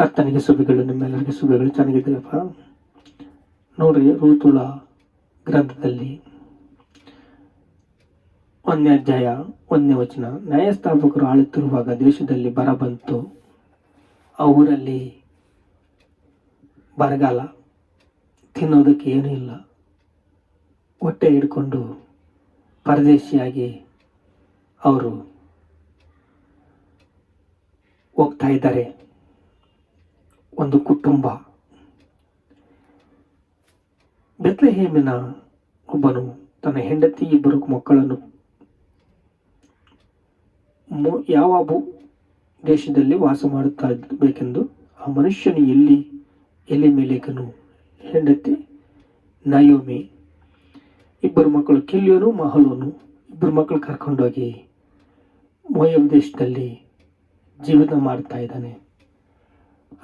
ಕರ್ತನಿಗೆ ಸುಬಿಗಳು ನಿಮ್ಮೆಲ್ಲರಿಗೆ ಸುಭೆಗಳು ಚೆನ್ನಾಗಿದ್ದೀರಪ್ಪ ನೋಡ್ರಿ ಋತುಳ ಗ್ರಂಥದಲ್ಲಿ ಒಂದನೇ ಅಧ್ಯಾಯ, ಒಂದನೇ ವಚನ. ನ್ಯಾಯಸ್ಥಾಪಕರು ಆಳುತ್ತಿರುವಾಗ ದೇಶದಲ್ಲಿ ಬರ ಬಂತು ಆ ಊರಲ್ಲಿ ಬರಗಾಲ. ತಿನ್ನೋದಕ್ಕೆ ಏನೂ ಇಲ್ಲ. ಹೊಟ್ಟೆ ಹಿಡ್ಕೊಂಡು ಪರದೇಶಿಯಾಗಿ ಅವರು ಹೋಗ್ತಾ ಇದ್ದಾರೆ. ಒಂದು ಕುಟುಂಬ. ಬೆತ್ಲೆಹೇಮಿನ ಒಬ್ಬನು ತನ್ನ ಹೆಂಡತಿ ಇಬ್ಬರು ಮಕ್ಕಳನ್ನು ಯಾವ ಭೂ ದೇಶದಲ್ಲಿ ವಾಸ ಮಾಡುತ್ತಾ ಬೇಕೆಂದು ಆ ಮನುಷ್ಯನು ಎಲ್ಲಿ ಎಲೆ ಮೇಲೇಕನು ಹೆಂಡತಿ ನಯೋಮಿ. ಇಬ್ಬರು ಮಕ್ಕಳು ಕಿಲ್ಯೋನು, ಮಹಲೋನು. ಇಬ್ಬರು ಮಕ್ಕಳು ಕರ್ಕೊಂಡೋಗಿ ಮೋಯಬ್ ದೇಶದಲ್ಲಿ ಜೀವನ ಮಾಡ್ತಾ ಇದ್ದಾನೆ.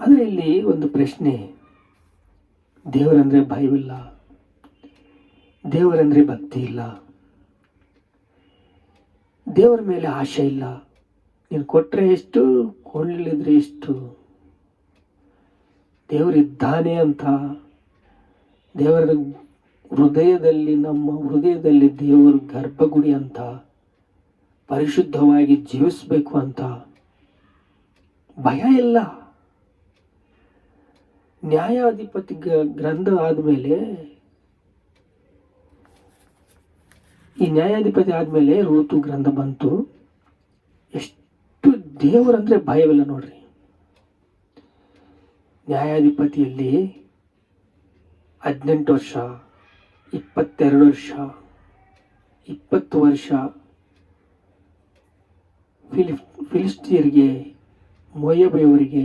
ಆದರೆ ಇಲ್ಲಿ ಒಂದು ಪ್ರಶ್ನೆ. ದೇವರಂದರೆ ಭಯವಿಲ್ಲ. ದೇವರಂದರೆ ಭಕ್ತಿ ಇಲ್ಲ. ದೇವರ ಮೇಲೆ ಆಶೆ ಇಲ್ಲ. ನೀನು ಕೊಟ್ಟರೆ ಎಷ್ಟು ಕೊಡಲಿಲ್ಲದ್ರೆ ಎಷ್ಟು? ದೇವರಿದ್ದಾನೆ ಅಂತ. ದೇವರ ಹೃದಯದಲ್ಲಿ, ನಮ್ಮ ಹೃದಯದಲ್ಲಿ ದೇವರ ಗರ್ಭಗುಡಿ ಅಂತ. ಪರಿಶುದ್ಧವಾಗಿ ಜೀವಿಸಬೇಕು ಅಂತ. ಭಯ ಇಲ್ಲ. ನ್ಯಾಯಾಧಿಪತಿ ಗ್ರಂಥ ಆದಮೇಲೆ, ಈ ನ್ಯಾಯಾಧಿಪತಿ ಆದಮೇಲೆ ಋತು ಗ್ರಂಥ ಬಂತು. ಎಷ್ಟು ದೇವರಂದ್ರೆ ಭಯವಿಲ್ಲ ನೋಡ್ರಿ. ನ್ಯಾಯಾಧಿಪತಿಯಲ್ಲಿ ಹದಿನೆಂಟು ವರ್ಷ, ಇಪ್ಪತ್ತೆರಡು ವರ್ಷ, ಇಪ್ಪತ್ತು ವರ್ಷ ಫಿಲಿ ಫಿಲಿಸ್ಟಿಯರಿಗೆ ಮೊಯ್ಯಬೆಯವರಿಗೆ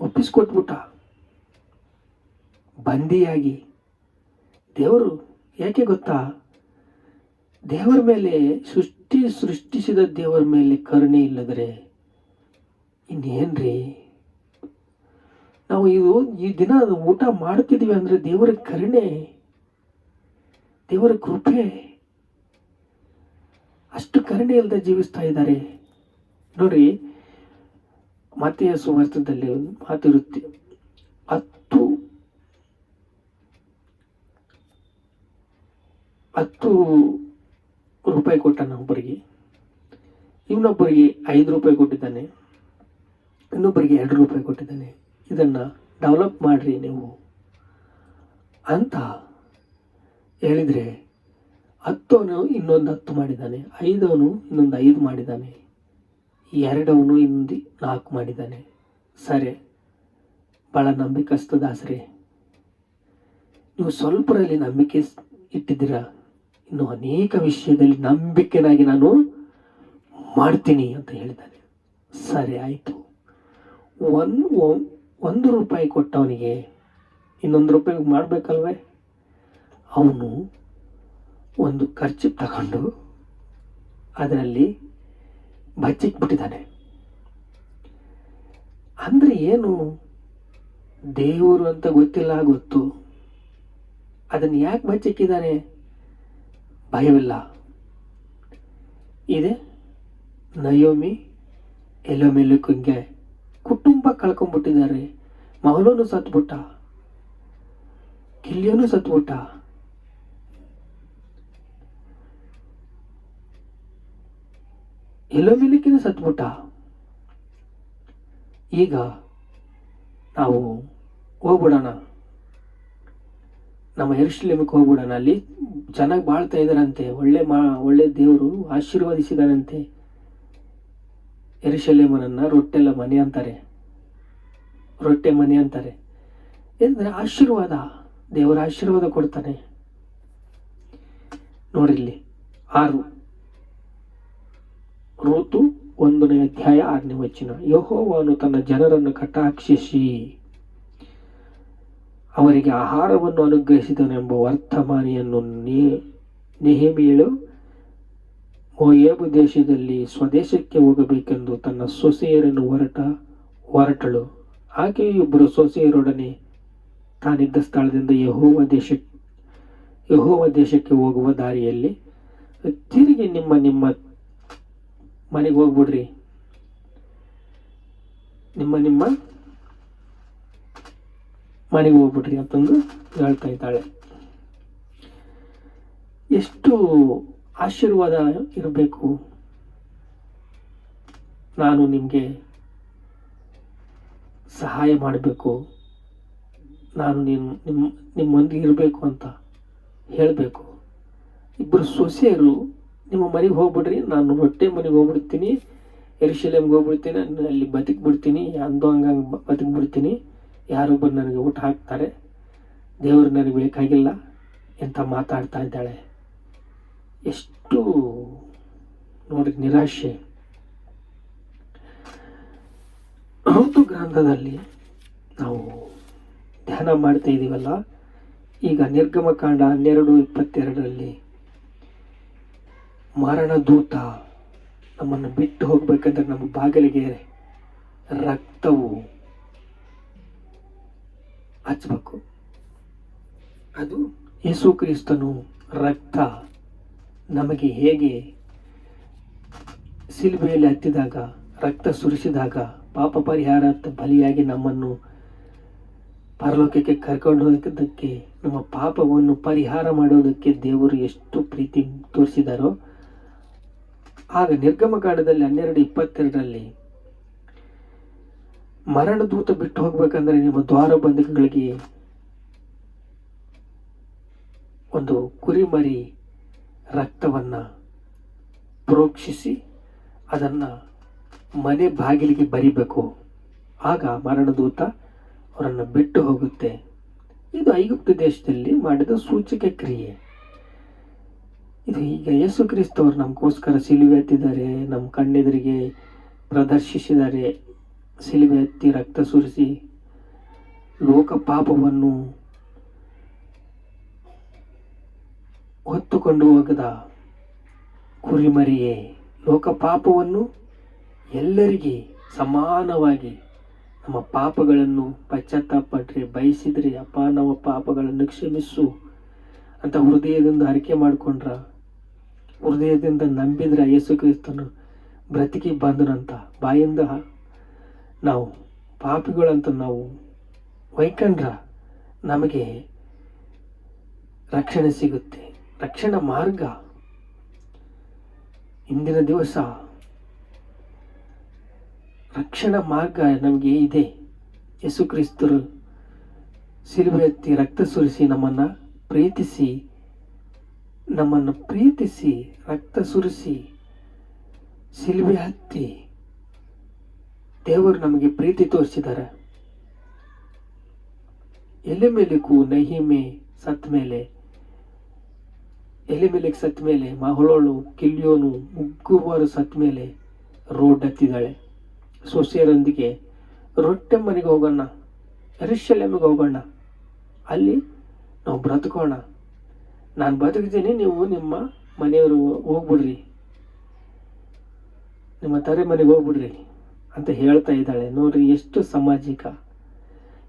ಒಪ್ಪಿಸ್ಕೊಟ್ಬಿಟ್ಟ. ಬಂದಿಯಾಗಿ. ದೇವರು ಯಾಕೆ ಗೊತ್ತಾ? ದೇವರ ಮೇಲೆ ಸೃಷ್ಟಿ ಸೃಷ್ಟಿಸಿದ ದೇವರ ಮೇಲೆ ಕರುಣೆ ಇಲ್ಲದ್ರೆ ಇನ್ನೇನ್ರಿ? ನಾವು ಇದು ಈ ದಿನ ಊಟ ಮಾಡುತ್ತಿದ್ದೀವಿ ಅಂದ್ರೆ ದೇವರ ಕರುಣೆ, ದೇವರ ಕೃಪೆ. ಅಷ್ಟು ಕರುಣೆ ಇಲ್ಲದೆ ಜೀವಿಸ್ತಾ ಇದ್ದಾರೆ. ನೋಡಿ ಮಾತೆಯ ಸುವರ್ತದಲ್ಲಿ ಒಂದು ಮಾತಿರುತ್ತೆ ಹತ್ತು ರೂಪಾಯಿ ಕೊಟ್ಟಾನ ಒಬ್ಬರಿಗೆ. ಇನ್ನೊಬ್ಬರಿಗೆ ಐದು ರೂಪಾಯಿ ಕೊಟ್ಟಿದ್ದಾನೆ. ಇನ್ನೊಬ್ಬರಿಗೆ ಎರಡು ರೂಪಾಯಿ ಕೊಟ್ಟಿದ್ದಾನೆ. ಇದನ್ನು ಡೆವಲಪ್ ಮಾಡಿರಿ ನೀವು. ಅಂತ ಹೇಳಿದರೆ ಹತ್ತವನು ಇನ್ನೊಂದು ಹತ್ತು ಮಾಡಿದ್ದಾನೆ. ಐದವನು ಇನ್ನೊಂದು ಐದು ಮಾಡಿದ್ದಾನೆ. ಎರಡವನು ಇನ್ನೊಂದು ನಾಲ್ಕು ಮಾಡಿದ್ದಾನೆ. ಸರಿ. ಭಾಳ ನಂಬಿಕಸ್ತ ದಾಸರೇ. ನೀವು ಸ್ವಲ್ಪರಲ್ಲಿ ನಂಬಿಕೆ ಇಟ್ಟಿದ್ದೀರಾ? ಇನ್ನು ಅನೇಕ ವಿಷಯದಲ್ಲಿ ನಂಬಿಕೆನಾಗಿ ನಾನು ಮಾಡ್ತೀನಿ ಅಂತ ಹೇಳಿದ್ದಾನೆ. ಸರಿ, ಆಯಿತು. ಒಂದು ಒಂದು ರೂಪಾಯಿ ಕೊಟ್ಟವನಿಗೆ ಇನ್ನೊಂದು ರೂಪಾಯಿ ಮಾಡಬೇಕಲ್ವೇ? ಅವನು ಒಂದು ಖರ್ಚು ತಗೊಂಡು ಅದರಲ್ಲಿ ಬಚ್ಚಿಕ್ಬಿಟ್ಟಿದ್ದಾನೆ ಅಂದರೆ ಏನು? ದೇವರು ಅಂತ ಗೊತ್ತಿಲ್ಲ, ಗೊತ್ತು. ಅದನ್ನು ಯಾಕೆ ಬಚ್ಚಿಕ್ಕಿದ್ದಾನೆ ಭಯವಿಲ್ಲ. ಇದೆ ನಯೋಮಿ ಎಲೋಮೆಲುಕಂಗೆ ಕುಟುಂಬ ಕಳ್ಕೊಂಡ್ಬಿಟ್ಟಿದ್ದಾರೆ ಮಗಳೂ ಸತ್ಬಿಟ್ಟ. ಕಿಲ್ಲಿಯನು ಸತ್ಬಿಟ್ಟ. ಎಲೋಮೆಲುಕಿನ ಸತ್ಬಿಟ್ಟ. ಈಗ ನಾವು ಹೋಗ್ಬಿಡೋಣ. ನಮ್ಮ ಎರಡು ಹೋಗ್ಬಿಡೋಣ. ಅಲ್ಲಿ ಚೆನ್ನಾಗಿ ಬಾಳ್ತಾ ಇದ್ದಾರಂತೆ. ಒಳ್ಳೆ ಮಾ, ಒಳ್ಳೆ ದೇವರು ಆಶೀರ್ವದಿಸಿದಾರಂತೆ. ಎರುಶಲೇಮನನ್ನು ರೊಟ್ಟೆಲ್ಲ ಮನೆ ಅಂತಾರೆ. ರೊಟ್ಟೆ ಮನೆ ಅಂತಾರೆ. ಏನಂದ್ರೆ ಆಶೀರ್ವಾದ, ದೇವರ ಆಶೀರ್ವಾದ ಕೊಡ್ತಾನೆ. ನೋಡಿಲ್ಲಿ ಆರು. ಋತು ಒಂದನೇ ಅಧ್ಯಾಯ ಆರನೇ ವಚನ. ಯಹೋವನು ತನ್ನ ಜನರನ್ನು ಕಟಾಕ್ಷಿಸಿ ಅವರಿಗೆ ಆಹಾರವನ್ನು ಅನುಗ್ರಹಿಸಿದನೆಂಬ ವರ್ತಮಾನಿಯನ್ನು ನೆಹಮಿಯಳು ಮೋಯೇಬು ದೇಶದಲ್ಲಿ ಸ್ವದೇಶಕ್ಕೆ ಹೋಗಬೇಕೆಂದು ತನ್ನ ಸೊಸೆಯರನ್ನು ಹೊರಟ, ಹೊರಟಳು. ಆಕೆಯು ಇಬ್ಬರು ಸೊಸೆಯರೊಡನೆ ತಾನಿದ್ದ ಸ್ಥಳದಿಂದ ಯಹೋವ ದೇಶ ಯಹೋವ ದೇಶಕ್ಕೆ ಹೋಗುವ ದಾರಿಯಲ್ಲಿ, ತಿರುಗಿ ನಿಮ್ಮ ನಿಮ್ಮ ಮನೆಗೆ ಹೋಗ್ಬಿಡ್ರಿ. ನಿಮ್ಮ ನಿಮ್ಮ ಮನೆಗೆ ಹೋಗ್ಬಿಟ್ರಿ ಅಂತಂದು ಹೇಳ್ತಾ ಇದ್ದಾಳೆ. ಎಷ್ಟು ಆಶೀರ್ವಾದ ಇರಬೇಕು? ನಾನು ನಿಮಗೆ ಸಹಾಯ ಮಾಡಬೇಕು. ನಾನು ನಿಮ್ಮ ನಿಮ್ಮ ನಿಮ್ಮೊಂದಿಗೆ ಇರಬೇಕು ಅಂತ ಹೇಳಬೇಕು. ಇಬ್ಬರು ಸೊಸೆಯರು ನಿಮ್ಮ ಮನೆಗೆ ಹೋಗ್ಬಿಡ್ರಿ, ನಾನು ಹೊಟ್ಟೆ ಮನೆಗೆ ಹೋಗ್ಬಿಡ್ತೀನಿ, ಎರಿಶಿಲೆಮ್ಗೆ ಹೋಗ್ಬಿಡ್ತೀನಿ, ಅಲ್ಲಿ ಬದುಕ್ಬಿಡ್ತೀನಿ, ಅಂದು ಹಂಗಂಗೆ ಬದುಕ್ಬಿಡ್ತೀನಿ. ಯಾರೊಬ್ಬರು ನನಗೆ ಊಟ ಹಾಕ್ತಾರೆ, ದೇವರು ನನಗೆ ಬೇಕಾಗಿಲ್ಲ ಅಂತ ಮಾತಾಡ್ತಾ ಇದ್ದಾಳೆ. ಎಷ್ಟು ನೋಡಿ ನಿರಾಶೆ. ಋತು ಗ್ರಂಥದಲ್ಲಿ ನಾವು ಧ್ಯಾನ ಮಾಡ್ತಾ ಇದ್ದೀವಲ್ಲ ಈಗ ನಿರ್ಗಮಕಾಂಡ ಹನ್ನೆರಡು ಇಪ್ಪತ್ತೆರಡರಲ್ಲಿ ಮರಣ ದೂತ ನಮ್ಮನ್ನು ಬಿಟ್ಟು ಹೋಗ್ಬೇಕಂದ್ರೆ ನಮ್ಮ ಬಾಗಿಲಿಗೆ ರಕ್ತವು ಹಚ್ಚಬೇಕು ಅದು ಯೇಸು ಕ್ರಿಸ್ತನು ರಕ್ತ ನಮಗೆ ಹೇಗೆ ಸಿಲುಬೆಯಲ್ಲಿ ಹತ್ತಿದಾಗ, ರಕ್ತ ಸುರಿಸಿದಾಗ, ಪಾಪ ಪರಿಹಾರ ಬಲಿಯಾಗಿ ನಮ್ಮನ್ನು ಪರಲೋಕಕ್ಕೆ ಕರ್ಕೊಂಡು ಹೋಗಿದ್ದಕ್ಕೆ ನಮ್ಮ ಪಾಪವನ್ನು ಪರಿಹಾರ ಮಾಡೋದಕ್ಕೆ ದೇವರು ಎಷ್ಟು ಪ್ರೀತಿ ತೋರಿಸಿದಾರೋ, ಆಗ ನಿರ್ಗಮಕಾಂಡದಲ್ಲಿ ಹನ್ನೆರಡು ಇಪ್ಪತ್ತೆರಡರಲ್ಲಿ ಮರಣ ದೂತ ಬಿಟ್ಟು ಹೋಗ್ಬೇಕಂದ್ರೆ ನಿಮ್ಮ ದ್ವಾರ ಬಂಧಕಗಳಿಗೆ ಒಂದು ಕುರಿಮರಿ ರಕ್ತವನ್ನು ಪ್ರೋಕ್ಷಿಸಿ ಅದನ್ನು ಮನೆ ಬಾಗಿಲಿಗೆ ಬರಿಬೇಕು. ಆಗ ಮರಣದೂತ ಅವರನ್ನು ಬಿಟ್ಟು ಹೋಗುತ್ತೆ. ಇದು ಐಗುಪ್ತ ದೇಶದಲ್ಲಿ ಮಾಡಿದ ಸೂಚಕ ಕ್ರಿಯೆ. ಇದು ಈಗ ಯೇಸು ಕ್ರಿಸ್ತವರು ನಮಗೋಸ್ಕರ ಸಿಲುವೆ ಎತ್ತಿದ್ದಾರೆ, ನಮ್ಮ ಕಣ್ಣೆದುರಿಗೆ ಪ್ರದರ್ಶಿಸಿದ್ದಾರೆ. ಸಿಲುವೆ ಹತ್ತಿ ರಕ್ತ ಸುರಿಸಿ ಲೋಕ ಪಾಪವನ್ನು ಹೊತ್ತುಕೊಂಡು ಹೋಗದ ಕುರಿಮರಿಯೇ ಲೋಕ ಪಾಪವನ್ನು ಎಲ್ಲರಿಗೆ ಸಮಾನವಾಗಿ ನಮ್ಮ ಪಾಪಗಳನ್ನು ಪಶ್ಚಾತ್ತಾಪಟ್ರೆ ಬಯಸಿದ್ರೆ, ಅಪ್ಪ ನಮ್ಮ ಪಾಪಗಳನ್ನು ಕ್ಷಮಿಸು ಅಂತ ಹೃದಯದಿಂದ ಅರಿಕೆ ಮಾಡಿಕೊಂಡ್ರ, ಹೃದಯದಿಂದ ನಂಬಿದ್ರೆ ಯೇಸು ಕ್ರಿಸ್ತನು ಬ್ರತಿಕಿ ಬಂದನಂತ, ಬಾಯಿಂದ ನಾವು ಪಾಪಿಗಳಂತ ನಾವು ವೈಕಂಡ್ರ ನಮಗೆ ರಕ್ಷಣೆ ಸಿಗುತ್ತೆ. ರಕ್ಷಣಾ ಮಾರ್ಗ. ಇಂದಿನ ದಿವಸ ರಕ್ಷಣಾ ಮಾರ್ಗ ನಮಗೆ ಇದೆ. ಯೇಸು ಕ್ರಿಸ್ತರು ಎತ್ತಿ ರಕ್ತ ಸುರಿಸಿ ನಮ್ಮನ್ನು ಪ್ರೀತಿಸಿ ನಮ್ಮನ್ನು ಪ್ರೀತಿಸಿ, ರಕ್ತ ಸುರಿಸಿ, ಸಿಲುಬೆ ಹತ್ತಿ ದೇವರು ನಮಗೆ ಪ್ರೀತಿ ತೋರಿಸಿದ್ದಾರೆ. ಎಲೆ ಮೇಲಿಕ್ಕೂ ನಹಿಮೆ ಸತ್ ಮೇಲೆ, ಎಲೆ ಮೇಲೆ ಸತ್ ಮೇಲೆ, ಮಹಳೋಳು, ಕಿಲ್ಯೋನು ಮುಗ್ಗುವರು ಸತ್ ಮೇಲೆ ರೋಡ್ ಹತ್ತಿದ್ದಾಳೆ ಸೊಸೆಯರೊಂದಿಗೆ, ರೊಟ್ಟೆ ಮನೆಗೆ ಹೋಗೋಣ ಎರಿಶಲೆಮಿಗೆ ಹೋಗೋಣ, ಅಲ್ಲಿ ನಾವು ಬ್ರತ್ಕೋಣ. ನಾನು ಬದುಕಿದ್ದೀನಿ, ನೀವು ನಿಮ್ಮ ಮನೆಯವರು ಹೋಗ್ಬಿಡ್ರಿ. ನಿಮ್ಮ ತರೆ ಮನೆಗೆ ಹೋಗ್ಬಿಡ್ರಿ. ಅಂತ ಹೇಳ್ತಾ ಇದ್ದಾಳೆ. ನೋಡ್ರಿ, ಎಷ್ಟು ಸಾಮಾಜಿಕ.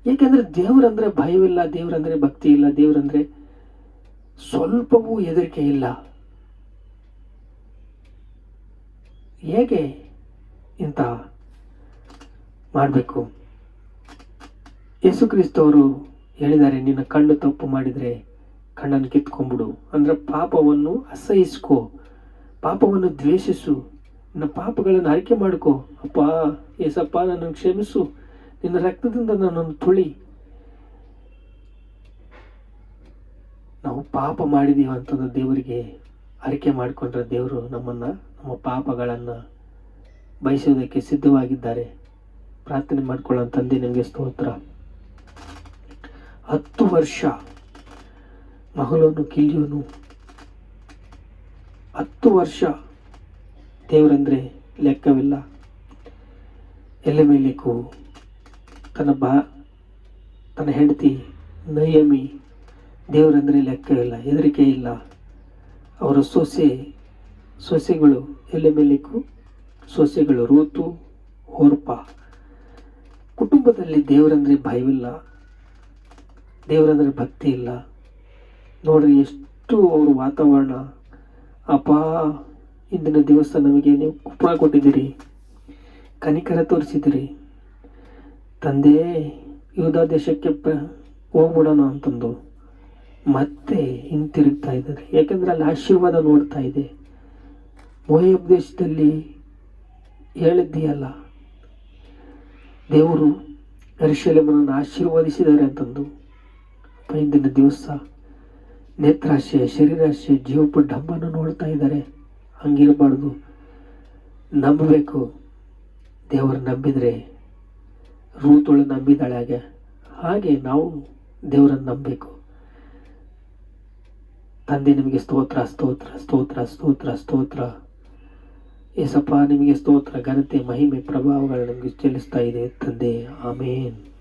ಏಕೆಂದ್ರೆ ದೇವರಂದ್ರೆ ಭಯವಿಲ್ಲ, ದೇವರಂದ್ರೆ ಭಕ್ತಿ ಇಲ್ಲ, ದೇವರಂದ್ರೆ ಸ್ವಲ್ಪವೂ ಹೆದರಿಕೆ ಇಲ್ಲ. ಹೇಗೆ ಇಂಥ ಮಾಡಬೇಕು? ಯೇಸು ಕ್ರಿಸ್ತವರು ಹೇಳಿದ್ದಾರೆ, ನಿನ್ನ ಕಣ್ಣು ತಪ್ಪು ಮಾಡಿದರೆ ಕಣ್ಣನ್ನು ಕಿತ್ಕೊಂಡ್ಬಿಡು. ಅಂದ್ರೆ ಪಾಪವನ್ನು ಅಸಹಿಸ್ಕೋ, ಪಾಪವನ್ನು ದ್ವೇಷಿಸು. ನಿನ್ನ ಪಾಪಗಳನ್ನು ಆಯ್ಕೆ ಮಾಡ್ಕೋ. ಅಪ್ಪ, ಏಸಪ್ಪ, ನನ್ನನ್ನು ಕ್ಷಮಿಸು. ನಿನ್ನ ರಕ್ತದಿಂದ ನನ್ನನ್ನು ತುಳಿ. ನಾವು ಪಾಪ ಮಾಡಿದೀವಿ ಅಂತಂದು ದೇವರಿಗೆ ಅರಿಕೆ ಮಾಡಿಕೊಂಡ್ರೆ ದೇವರು ನಮ್ಮನ್ನು, ನಮ್ಮ ಪಾಪಗಳನ್ನು ಬಯಸೋದಕ್ಕೆ ಸಿದ್ಧವಾಗಿದ್ದಾರೆ. ಪ್ರಾರ್ಥನೆ ಮಾಡ್ಕೊಳ್ಳೋ ತಂದೆ, ನಿಮಗೆ ಸ್ತೋತ್ರ. ಹತ್ತು ವರ್ಷ ಮಗಳನ್ನು ಕಿಲಿಯೋನು. ಹತ್ತು ವರ್ಷ ದೇವರಂದ್ರೆ ಲೆಕ್ಕವಿಲ್ಲ. ಎಲೆ ಮೇಲಿಕು ತನ್ನ ಬಾ, ತನ್ನ ಹೆಂಡತಿ ನಯಮಿ ದೇವರಂದ್ರೆ ಲೆಕ್ಕವಿಲ್ಲ ಹೆದರಿಕೆ ಇಲ್ಲ. ಅವರ ಸೊಸೆ, ಸೊಸೆಗಳು ಎಲೆ ಮೇಲಿಕು ಸೊಸೆಗಳು ಋತು ಹೋರ್ಪ ಕುಟುಂಬದಲ್ಲಿ ದೇವರಂದ್ರೆ ಭಯವಿಲ್ಲ. ದೇವರಂದ್ರೆ ಭಕ್ತಿ ಇಲ್ಲ. ನೋಡ್ರಿ, ಎಷ್ಟು ಅವ್ರ ವಾತಾವರಣ ಅಪ್ಪ ಇಂದಿನ ದಿವಸ ನಮಗೆ ನೀವು ಕುಪ್ಪಳ ಕೊಟ್ಟಿದ್ದೀರಿ, ಕನಿಕರ ತೋರಿಸಿದಿರಿ ತಂದೆ ಯೋಧ ದೇಶಕ್ಕೆ ಪ್ರ, ಹೋಗ್ಬಿಡೋಣ ಅಂತಂದು ಮತ್ತೆ ಹಿಂತಿರುಗ್ತಾ ಇದ್ದಾರೆ. ಯಾಕಂದ್ರೆ ಅಲ್ಲಿ ಆಶೀರ್ವಾದ ನೋಡ್ತಾ ಇದೆ. ಮೋಯಬ್ ದೇಶದಲ್ಲಿ ಹೇಳಿದ್ದೀಯಲ್ಲ, ದೇವರು ಯೆರೂಸಲೇಮನ್ನು ಆಶೀರ್ವದಿಸಿದ್ದಾರೆ ಅಂತಂದು. ಇಂದಿನ ದಿವಸ ನೇತ್ರಾಶಯ, ಶರೀರಾಶಯ ಜೀವಪ ಡಂಬನ್ನು ನೋಡ್ತಾ ಇದ್ದಾರೆ. ಹಂಗಿರಬಾರ್ದು. ನಂಬಬೇಕು. ದೇವರು ನಂಬಿದರೆ ರೂತೊಳು ನಂಬಿದಾಳೆ ಹಾಗೆ. ಹಾಗೆ ನಾವು ದೇವರನ್ನು ನಂಬಬೇಕು. ತಂದೆ ನಿಮಗೆ ಸ್ತೋತ್ರ ಸ್ತೋತ್ರ ಸ್ತೋತ್ರ ಸ್ತೋತ್ರ ಸ್ತೋತ್ರ. ಏಸಪ್ಪ, ನಿಮಗೆ ಸ್ತೋತ್ರ, ಘನತೆ, ಮಹಿಮೆ ಪ್ರಭಾವಗಳು ನಮಗೆ ಚಲಿಸ್ತಾ ಇದೆ ತಂದೆ. ಆಮೇನ್.